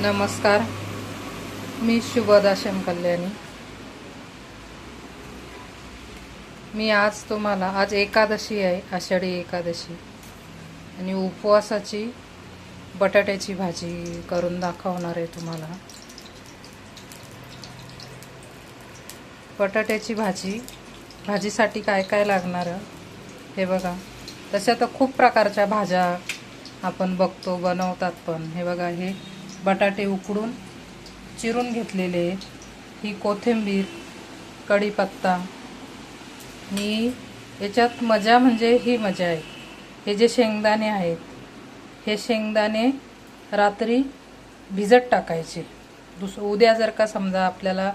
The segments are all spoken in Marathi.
नमस्कार. मी शुभदा कल्याणी मी आज तुम्हाला आज एकादशी आहे आषाढी एकादशी. आणि उपवासाची बटाट्याची भाजी करून दाखवणार आहे तुम्हाला. बटाट्याची भाजी भाजीसाठी काय काय लागणार हे बघा. तशा तर खूप प्रकारच्या भाज्या आपण बघतो बनवतात पण. हे बघा हे बटाटे उकडून चिरून घेतलेले आहेत. ही कोथिंबीर कढीपत्ता. ही याच्यात मजा म्हणजे ही मजा आहे. हे जे शेंगदाणे आहेत हे शेंगदाणे रात्री भिजत टाकायचे. दुस उद्या जर का समजा आपल्याला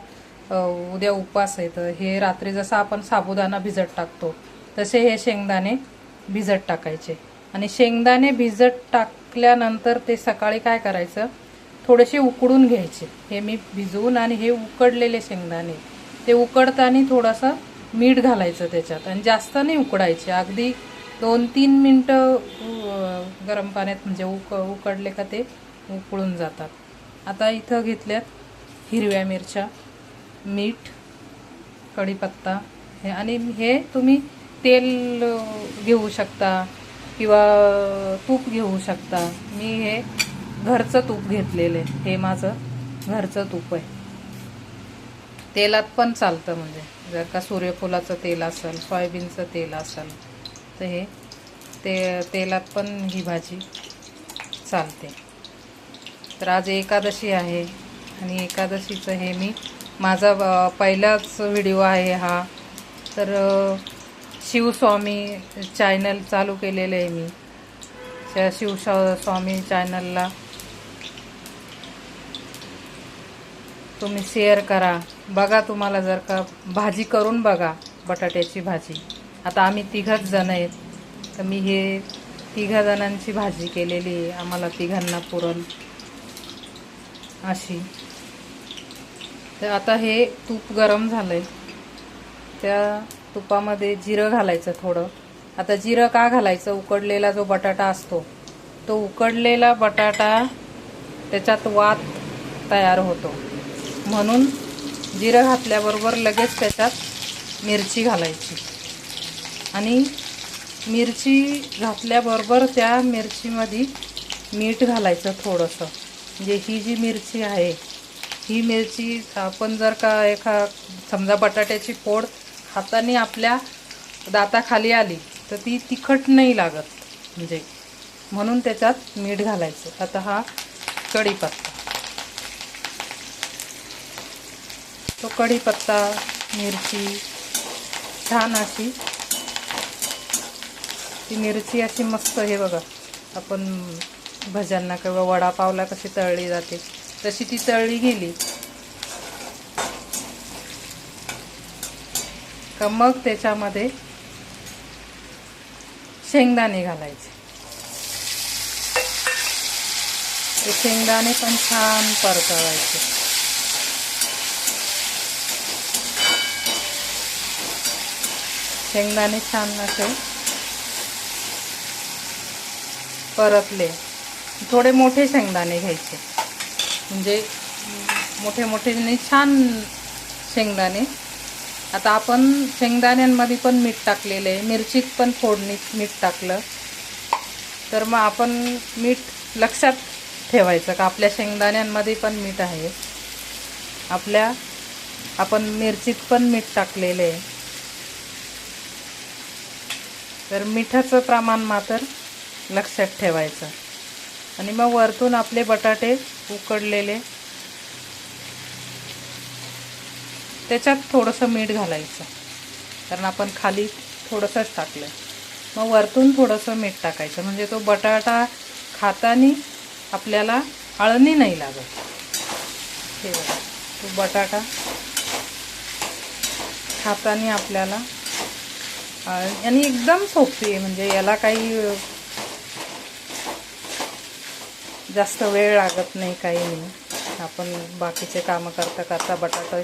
उद्या उपवास आहे तर हे रात्री जसं आपण साबुदाणा भिजत टाकतो तसे हे शेंगदाणे भिजत टाकायचे. आणि शेंगदाणे भिजत टाकल्यानंतर ते सकाळी काय करायचं? थोडेसे उकडून घ्यायचे. हे मी भिजवून आणि हे उकडलेले शेंगदाणे. ते उकडताना थोडंसं मीठ घालायचं त्याच्यात आणि जास्त नाही उकडायचे. अगदी दोन तीन मिनटं गरम पाण्यात म्हणजे उक उकडले का ते उकळून जातात. आता इथं घेतल्यात हिरव्या मिरच्या मीठ कढीपत्ता हे आणि हे तुम्ही तेल घेऊ शकता किंवा तूप घेऊ शकता. मी हे घरचं तूप घेतलेलं आहे. हे माझं घरचं तूप आहे. तेलात पण चालतं म्हणजे. जर का सूर्यफुलाचं तेल असेल सोयाबीनचं तेल असेल तर हे ते तेलात पण ही भाजी चालते. तर आज एकादशी आहे आणि एकादशीचं हे मी माझा पहिलाच व्हिडिओ आहे हा. तर शिवस्वामी चॅनल चालू केलेलं आहे मी. त्या शिव स्वामी चॅनलला तुम्ही शेअर करा. बघा तुम्हाला जर का भाजी करून बघा बटाट्याची भाजी. आता आम्ही तिघंच जण आहेत. तर मी हे तिघा जणांची भाजी केलेली आहे. आम्हाला तिघांना पुरण अशी. तर आता हे तूप गरम झालं आहे त्या तुपामध्ये जिरं घालायचं थोडं. आता जिरं का घालायचं? उकडलेला जो बटाटा असतो. तो उकडलेला बटाटा त्याच्यात वात तयार होतो. म्हणून जिरं घातल्याबरोबर लगेच त्याच्यात मिरची घालायची. आणि मिरची घातल्याबरोबर त्या मिरचीमध्ये मीठ घालायचं थोडंसं. म्हणजे ही जी मिरची आहे ही मिरची आपण जर का एका समजा बटाट्याची फोड हाताने आपल्या दाताखाली आली तर ती तिखट नाही लागत. म्हणजे म्हणून त्याच्यात मीठ घालायचं. आता हा कढीपत्ता. तो कढीपत्ता मिरची छान अशी. ती मिरची अशी मस्त हे बघा. आपण भज्यांना किंवा वडापावला कशी तळली जाते तशी ती तळली गेली. का मग त्याच्यामध्ये शेंगदाणे घालायचे. ते शेंगदाणे पण छान परतवायचे. शेंगदाणे छान असे परतले. थोडे मोठे शेंगदाणे घ्यायचे. म्हणजे मोठे मोठे छान शेंगदाणे. आता आपण शेंगदाण्यांमध्ये पण मीठ टाकलेलं आहे. मिरचीत पण फोडणीत मीठ टाकलं. तर मग आपण मीठ लक्षात ठेवायचं का आपल्या शेंगदाण्यांमध्ये पण मीठ आहे. आपल्या आपण मिरचीत पण मीठ टाकलेलं आहे. तर मिठाचं प्रमाण मात्र लक्षात ठेवायचं. आणि मग वरतून आपले बटाटे उकडलेले. त्याच्यात थोडंसं मीठ घालायचं. कारण आपण खाली थोडंसंच टाकलं मग वरतून थोडंसं मीठ टाकायचं. म्हणजे तो बटाटा खातानी आपल्याला अळणी नाही लागत. हे बघा. तो बटाटा खातानी आपल्याला आणि एकदम सोपी आहे. म्हणजे याला काही जास्त वेळ लागत नाही काही नाही. आपण बाकीचे कामं करता करता बटाटा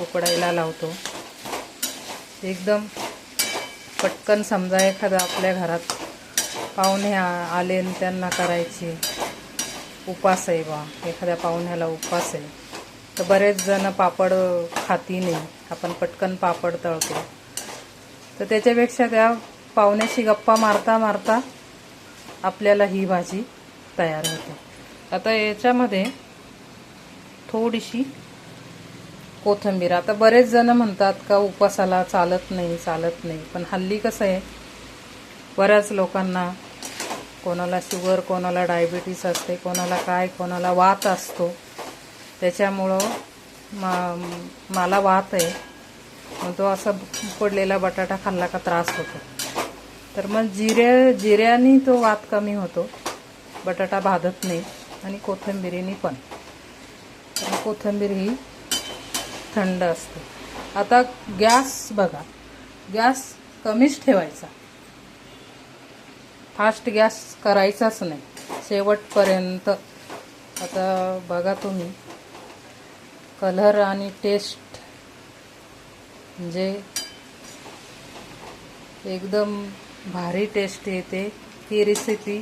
उकडायला लावतो. एकदम पटकन समजा एखादा आपल्या घरात पाहुणे आले आणि त्यांना करायची उपास आहे बा. एखाद्या पाहुण्याला उपास आहे. तर बरेच जण पापड खाती नाही. आपण पटकन पापड तळतो. तर त्याच्यापेक्षा त्या पाहुण्याशी गप्पा मारता मारता आपल्याला ही भाजी तयार होते. आता याच्यामध्ये थोडीशी कोथिंबीर. आता बरेच जण म्हणतात का उपासाला चालत नाही चालत नाही. पण हल्ली कसं आहे बऱ्याच लोकांना कोणाला शुगर कोणाला डायबिटीस असते कोणाला काय कोणाला वात असतो. त्याच्यामुळं मा मला वात आहे. मग तो असा पडलेला बटाटा खाल्ला का त्रास होतो. तर मग जिऱ्या जिऱ्याने तो वात कमी होतो. बटाटा भाजत नाही आणि कोथिंबिरीने पण. कोथिंबीर ही थंड असते. आता गॅस बघा. गॅस कमीच ठेवायचा. फास्ट गॅस करायचाच नाही. शेवटपर्यंत. आता बघा तुम्ही. कलर आणि टेस्ट म्हणजे एकदम भारी टेस्ट येते. ही रेसिपी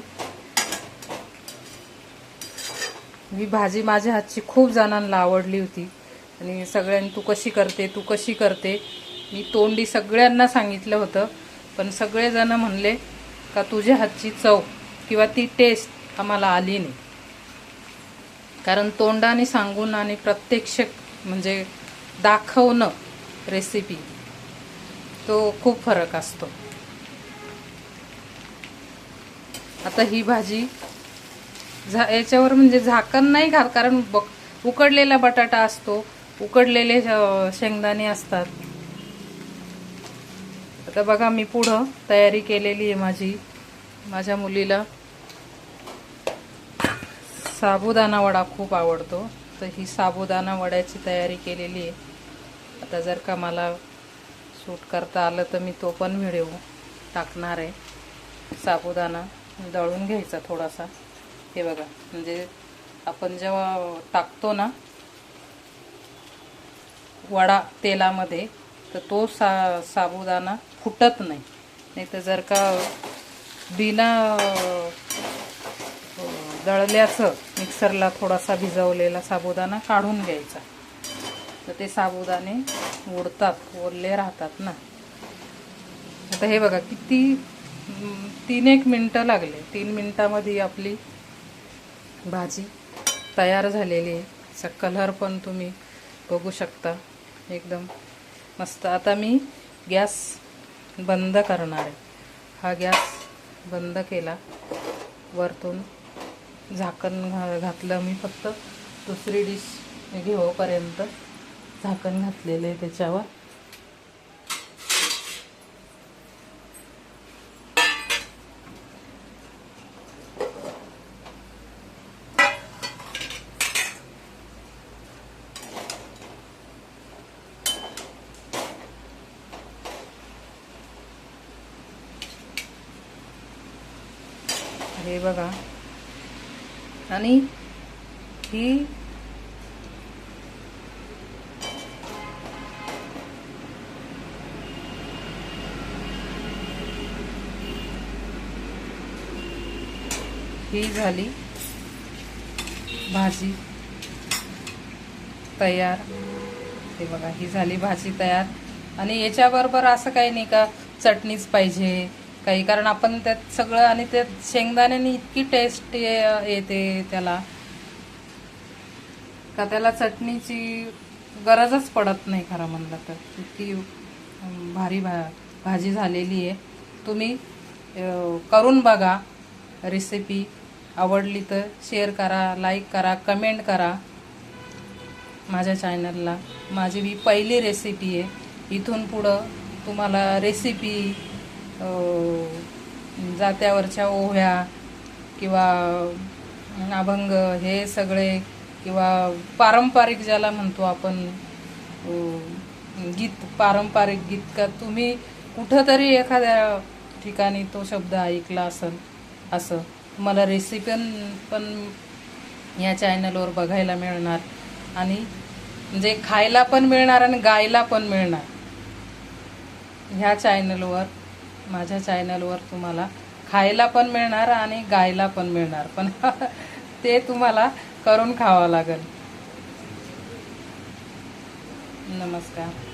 ही भाजी माझ्या हातची खूप जणांना आवडली होती. आणि सगळ्यांनी तू कशी करते तू कशी करते? मी तोंडी सगळ्यांना सांगितलं होतं. पण सगळेजण म्हणले का तुझ्या हातची चव किंवा ती टेस्ट आम्हाला आली नाही. कारण तोंडाने सांगून आणि प्रत्यक्ष म्हणजे दाखवणं रेसिपी तो खूप फरक असतो. आता ही भाजी झा याच्यावर म्हणजे झाकण नाही घाल कारण बक उकडलेला बटाटा असतो उकडलेले शेंगदाणे असतात. आता बघा मी पुढं तयारी केलेली आहे माझी माझ्या मुलीला. साबुदाणा वडा खूप आवडतो. तर ही साबुदाणा वड्याची तयारी केलेली आहे. आता जर का मला सूट करता आलं तर मी तो पण व्हिडिओ टाकणार आहे. साबुदाणा दळून घ्यायचा थोडासा. हे बघा म्हणजे आपण जेव्हा टाकतो ना वडा तेलामध्ये तर तो सा साबुदाणा फुटत नाही. नाही तर जर का बिना दळल्याचं मिक्सरला थोडासा भिजवलेला साबुदाणा काढून घ्यायचा. तर ते साबुदाणे उडतात ओरले राहतात ना. आता हे बघा किती तीन एक मिनटं लागले. तीन मिनटामध्ये आपली भाजी तयार झालेली आहे. कलर पण तुम्ही बघू शकता. एकदम मस्त. आता मी गॅस बंद करणार आहे. हा गॅस बंद केला. वरतून झाकण घा घातलं मी फक्त. दुसरी डिश घेऊपर्यंत झाकण घातलेलं आहे त्याच्यावर. हे बघा. आणि ही ही झाली. भाजी तयार. ते बघा ही झाली भाजी तयार. आणि याच्याबरोबर असं काही नाही का चटणीच पाहिजे काही. कारण आपण त्यात सगळं आणि त्यात शेंगदाण्याने इतकी टेस्ट येते त्याला का त्याला चटणीची गरजच पडत नाही खरं म्हणलं तर. इतकी भारी भा भाजी झालेली आहे. तुम्ही करून बघा रेसिपी आवडली तर शेअर करा लाईक करा कमेंट करा माझ्या चॅनलला माझी ही पहिली रेसिपी आहे. इथून पुढं तुम्हाला रेसिपी जात्यावरच्या ओव्या किंवा अभंग हे सगळे किंवा पारंपरिक ज्याला म्हणतो आपण गीत पारंपरिक गीत. का तुम्ही कुठंतरी एखाद्या ठिकाणी तो शब्द ऐकला असेल असं. मला रेसिपी पण या चॅनलवर बघायला मिळणार. आणि म्हणजे खायला पण मिळणार आणि गायला पण मिळणार. ह्या चॅनलवर माझ्या चॅनलवर तुम्हाला खायला पण मिळणार आणि गायला पण मिळणार. पण ते तुम्हाला करून खावं लागेल. नमस्कार.